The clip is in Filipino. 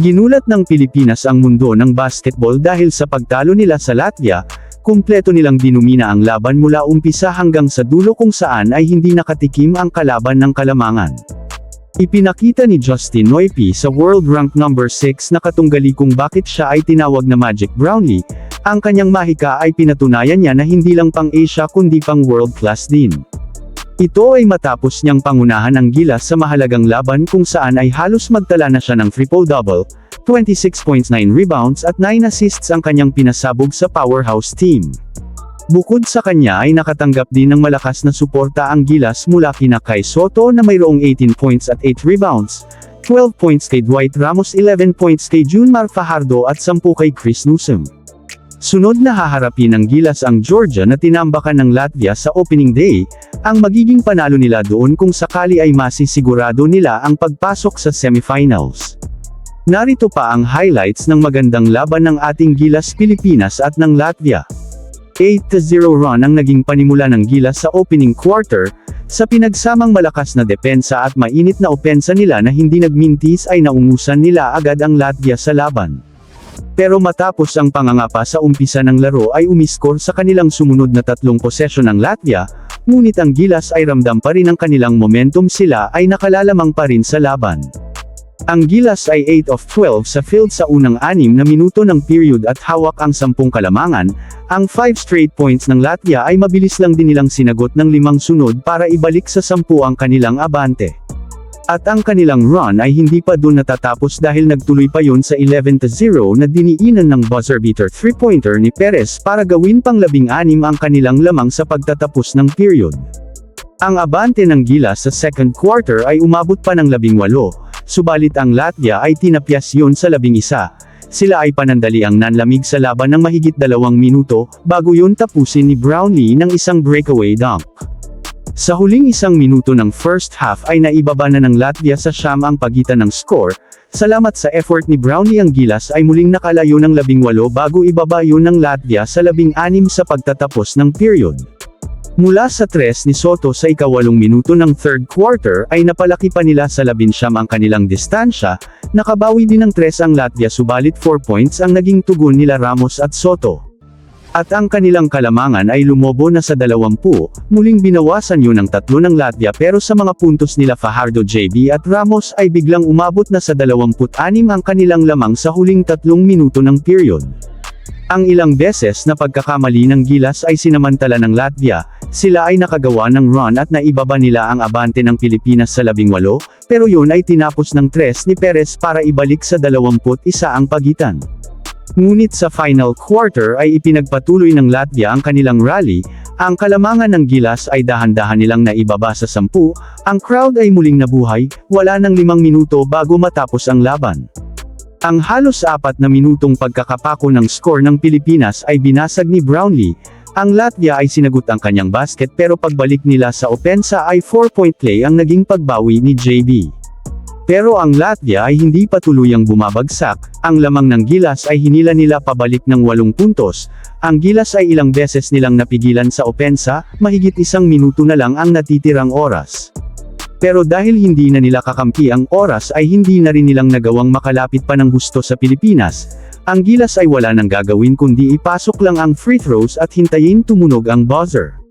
Ginulat ng Pilipinas ang mundo ng basketball dahil sa pagtalo nila sa Latvia, kumpleto nilang dinumina ang laban mula umpisa hanggang sa dulo kung saan ay hindi nakatikim ang kalaban ng kalamangan. Ipinakita ni Justin Noypi sa world rank number 6 na katunggali kung bakit siya ay tinawag na Magic Brownlee, ang kanyang mahika ay pinatunayan niya na hindi lang pang Asia kundi pang world class din. Ito ay matapos niyang pangunahan ang Gilas sa mahalagang laban kung saan ay halos magtala na siya ng triple-double, 26 points 9 rebounds at 9 assists ang kanyang pinasabog sa powerhouse team. Bukod sa kanya ay nakatanggap din ng malakas na suporta ang Gilas mula kina kay Soto na mayroong 18 points at 8 rebounds, 12 points kay Dwight Ramos 11 points kay Junmar Fajardo at 10 kay Chris Newsom. Sunod na haharapin ng Gilas ang Georgia na tinambakan ng Latvia sa opening day, ang magiging panalo nila doon kung sakali ay masisigurado nila ang pagpasok sa semifinals. Narito pa ang highlights ng magandang laban ng ating Gilas Pilipinas at ng Latvia. 8-0 run ang naging panimula ng Gilas sa opening quarter, sa pinagsamang malakas na depensa at mainit na opensa nila na hindi nagmintis ay naungusan nila agad ang Latvia sa laban. Pero matapos ang pangangapa sa umpisa ng laro ay umiskor sa kanilang sumunod na tatlong posesyon ng Latvia, ngunit ang Gilas ay ramdam pa rin ang kanilang momentum sila ay nakalalamang pa rin sa laban. Ang Gilas ay 8 of 12 sa field sa unang anim na minuto ng period at hawak ang sampung kalamangan, ang 5 straight points ng Latvia ay mabilis lang din nilang sinagot ng limang sunod para ibalik sa sampu ang kanilang abante. At ang kanilang run ay hindi pa doon natatapos dahil nagtuloy pa yon sa 11-0 na diniinan ng buzzer beater 3-pointer ni Perez para gawin pang labing-anim ang kanilang lamang sa pagtatapos ng period. Ang abante ng Gilas sa second quarter ay umabot pa ng labing walo, subalit ang Latvia ay tinapyas yun sa labing isa. Sila ay panandali ang nanlamig sa laban ng mahigit dalawang minuto, bago yun tapusin ni Brownlee ng isang breakaway dunk. Sa huling isang minuto ng first half ay naibaba na ng Latvia sa siyam ang pagitan ng score, salamat sa effort ni Brownlee ang Gilas ay muling nakalayo ng labing walo bago ibaba yun ng Latvia sa labing anim sa pagtatapos ng period. Mula sa tres ni Soto sa ikawalong minuto ng third quarter ay napalaki pa nila sa labinsyam ang kanilang distansya, nakabawi din ng tres ang Latvia subalit 4 points ang naging tugon nila Ramos at Soto. At ang kanilang kalamangan ay lumobo na sa 20, muling binawasan yun ng tatlo ng Latvia pero sa mga puntos nila Fajardo JB at Ramos ay biglang umabot na sa 26 ang kanilang lamang sa huling tatlong minuto ng period. Ang ilang beses na pagkakamali ng Gilas ay sinamantala ng Latvia, sila ay nakagawa ng run at naibaba nila ang abante ng Pilipinas sa 18, pero yun ay tinapos ng tres ni Perez para ibalik sa 21 ang pagitan. Ngunit sa final quarter ay ipinagpatuloy ng Latvia ang kanilang rally, ang kalamangan ng Gilas ay dahan-dahan nilang naibaba sa 10, ang crowd ay muling nabuhay, wala ng limang minuto bago matapos ang laban. Ang halos apat na minutong pagkakapako ng score ng Pilipinas ay binasag ni Brownlee, ang Latvia ay sinagot ang kanyang basket pero pagbalik nila sa opensa ay 4-point play ang naging pagbawi ni JB. Pero ang Latvia ay hindi pa tuluyang bumabagsak, ang lamang ng Gilas ay hinila nila pabalik ng 8 puntos, ang Gilas ay ilang beses nilang napigilan sa opensa, mahigit isang minuto na lang ang natitirang oras. Pero dahil hindi na nila kakampi ang oras ay hindi na rin nilang nagawang makalapit pa ng gusto sa Pilipinas, ang Gilas ay wala nang gagawin kundi ipasok lang ang free throws at hintayin tumunog ang buzzer.